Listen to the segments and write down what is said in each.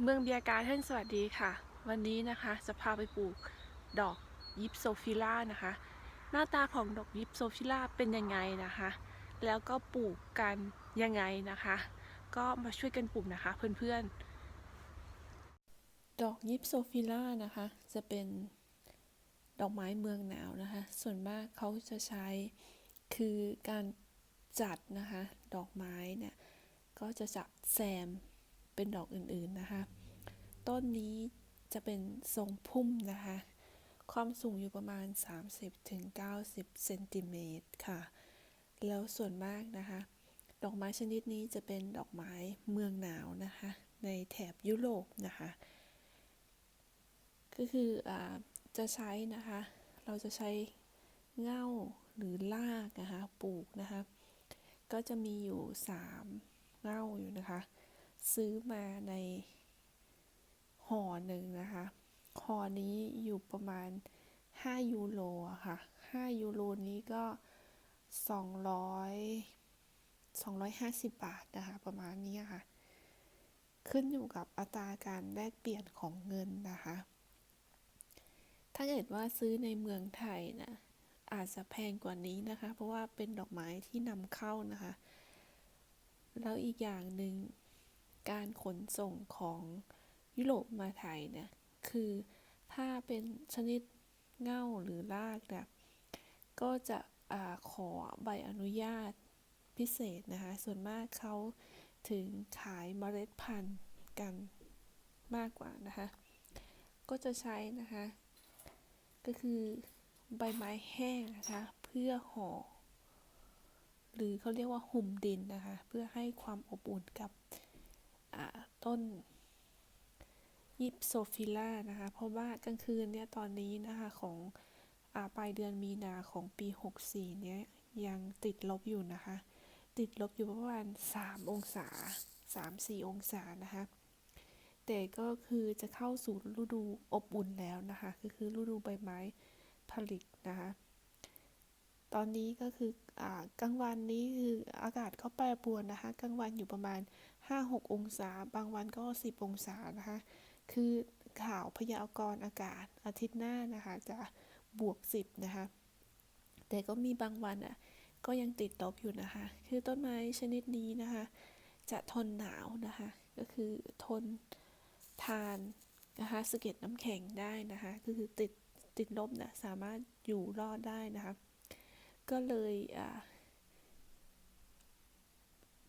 เมืองเบียการ์เทนสวัสดีค่ะ วันนี้นะคะจะพาไปปลูกดอกยิปโซฟิล่านะคะ หน้าตาของดอกยิปโซฟิล่าเป็นยังไงนะคะ แล้วก็ปลูกกันยังไงนะคะ ก็มาช่วยกันปลูกนะคะเพื่อนๆ ดอกยิปโซฟิล่านะคะจะเป็นดอกไม้เมืองหนาวนะคะ ส่วนมากเขาจะใช้คือการจัดนะคะ ดอกไม้เนี่ยก็จะจัดแซม เป็นดอกอื่นๆนะคะ ต้นนี้จะเป็นทรงพุ่มนะคะ ความสูงอยู่ประมาณ 30-90 เซนติเมตรค่ะ แล้วส่วนมากนะคะ ดอกไม้ชนิดนี้จะเป็นดอกไม้เมืองหนาวนะคะ ในแถบยุโรปนะคะ ก็คืออจะใช้นะคะ เราจะใช้เง่าหรือรากนะคะ ปลูกนะคะ ก็จะมีอยู่ 3 เง่าอยู่นะคะ ซื้อมาในห่อหนึ่งนะคะห่อนี้อยู่ประมาณ 5 ยูโรค่ะ 5 ยูโรนี้ก็ 200 250 บาทนะคะ ประมาณนี้ค่ะ ขึ้นอยู่กับอัตราการแลกเปลี่ยนของเงินนะคะ ถ้าเกิดว่าซื้อในเมืองไทยนะอาจจะแพงกว่านี้นะคะ เพราะว่าเป็นดอกไม้ที่นำเข้านะคะ แล้วอีกอย่างหนึ่ง การขนส่งของยุโรปมาไทยเนี่ยคือถ้าเป็นชนิดเง่าหรือรากเนี่ยก็จะอขอใบอนุญาตพิเศษนะคะ ส่วนมากเขาถึงขายเมล็ดพันธุ์กันมากกว่านะคะ ก็จะใช้นะคะ ก็คือใบไม้แห้งนะคะ เพื่อห่อ หรือเขาเรียกว่า หุ่มดินนะคะ เพื่อให้ความอบอุ่นกับ ต้นยิปโซฟิล่านะคะ เพราะว่ากลางคืนเนี่ยตอนนี้นะคะของอปลายเดือนมีนาของปี 64 เนี้ยยังติดลบอยู่นะคะ ติดลบอยู่ประมาณ 3 องศา 3-4 องศานะคะ แต่ก็คือจะเข้าสู่ฤดูอบอุ่นแล้วนะคะ ก็คือฤดูใบไม้ผลินะคะ ตอนนี้ก็คืออกลางวันนี้คืออากาศก็แปรปรวนนะคะ กลางวันอยู่ประมาณ 5-6 องศา บางวันก็ 10 องศานะคะ คือข่าวพยากรณ์อากาศอาทิตย์หน้านะคะ จะบวก 10 นะคะ แต่ก็มีบางวันอะก็ยังติดลบอยู่นะคะ คือต้นไม้ชนิดนี้นะคะ จะทนหนาวนะคะ ก็คือทนทานนะคะสะเก็ดน้ำแข็งได้นะคะ คือติดติดลบนะสามารถอยู่รอดได้นะคะ ก็เลย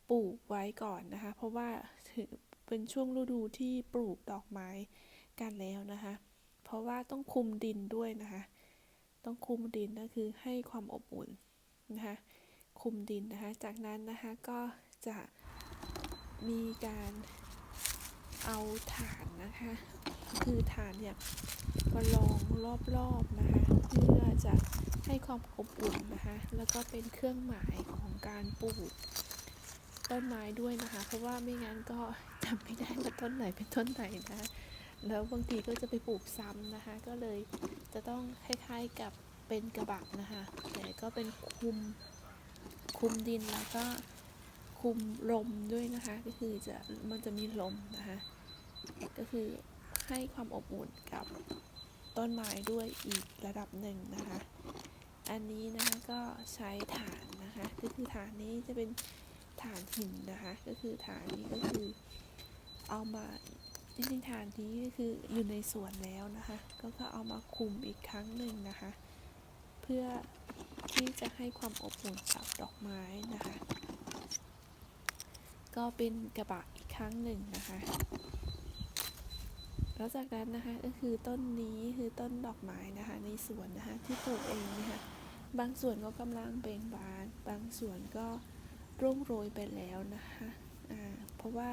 ปลูกไว้ก่อนนะคะ เพราะว่าถือเป็นช่วงฤดูที่ปลูกดอกไม้กันแล้วนะคะ เพราะว่าต้องคุมดินด้วยนะคะ ต้องคุมดินก็คือให้ความอบอุ่นนะคะคุมดินนะคะ จากนั้นนะคะก็จะมีการ เอาถ่านนะคะ คือถ่านเนี่ยมาลองรอบๆนะคะ เพื่อจะให้ความอบอุ่นนะคะ แล้วก็เป็นเครื่องหมายของการปลูกต้นไม้ด้วยนะคะ เพราะว่าไม่งั้นก็จำไม่ได้ว่าต้นไหนเป็นต้นไหนนะคะแล้วบางทีก็จะไปปลูกซ้ำนะคะ ก็เลยจะต้องคล้ายๆกับเป็นกระบะนะคะ แต่ก็เป็นคุมคุมดินแล้วก็ คุมลมด้วยนะคะ ก็คือจะมันจะมีลมนะคะ ก็คือให้ความอบอุ่นกับต้นไม้ด้วยอีกระดับหนึ่งนะคะ อันนี้นะคะก็ใช้ฐานนะคะ ก็คือฐานนี้จะเป็นฐานหินนะคะ ก็คือฐานนี้ก็คือเอามาจริงๆฐานนี้ก็คืออยู่ในสวนแล้วนะคะ ก็ก็เอามาคุมอีกครั้งหนึ่งนะคะ เพื่อที่จะให้ความอบอุ่นกับดอกไม้นะคะ ก็เป็นกระบะอีกครั้งหนึ่งนะคะ แล้วจากนั้นนะคะก็คือต้นนี้คือต้นดอกไม้นะคะในสวนนะคะที่ปลูกเองนะคะบางส่วนก็กำลังเบ่งบาน บางส่วนก็ร่วงโรยไปแล้วนะคะอ่าเพราะว่า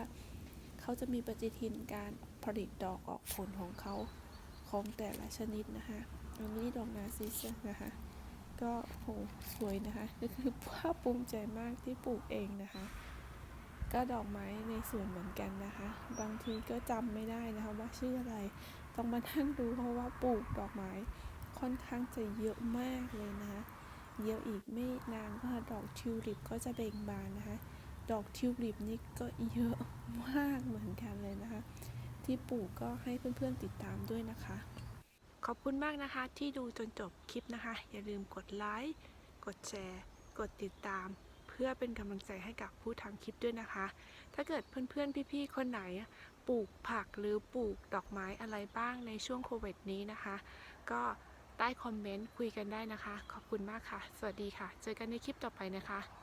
เขาจะมีปฏิทินการผลิตดอกออกผลของเขาของแต่ละชนิดนะคะอันนี้ดอกนาซิสนะคะก็โหสวยนะคะก็คือภาคภูมิใจมากที่ปลูกเองนะคะ ก็ดอกไม้ในสวนเหมือนกันนะคะ บางทีก็จำไม่ได้นะคะว่าชื่ออะไร ต้องมานั่งดูเพราะว่าปลูกดอกไม้ค่อนข้างจะเยอะมากเลยนะคะเยอะอีกไม่นานก็ดอกทิวลิปก็จะเบ่งบานนะคะ ดอกทิวลิปนี่ก็เยอะมากเหมือนกันเลยนะคะ ที่ปลูกก็ให้เพื่อนๆติดตามด้วยนะคะ ขอบคุณมากนะคะที่ดูจนจบคลิปนะคะ อย่าลืมกดไลค์ กดแชร์ กดติดตาม พื่อเป็นกำลังใจให้กับผู้ทำคลิปด้วยนะคะ ถ้าเกิดเพื่อนๆ พี่ๆ คนไหนปลูกผักหรือปลูกดอกไม้อะไรบ้างในช่วงโควิดนี้นะคะ ก็ใต้คอมเมนต์คุยกันได้นะคะ ขอบคุณมากค่ะ สวัสดีค่ะ เจอกันในคลิปต่อไปนะคะ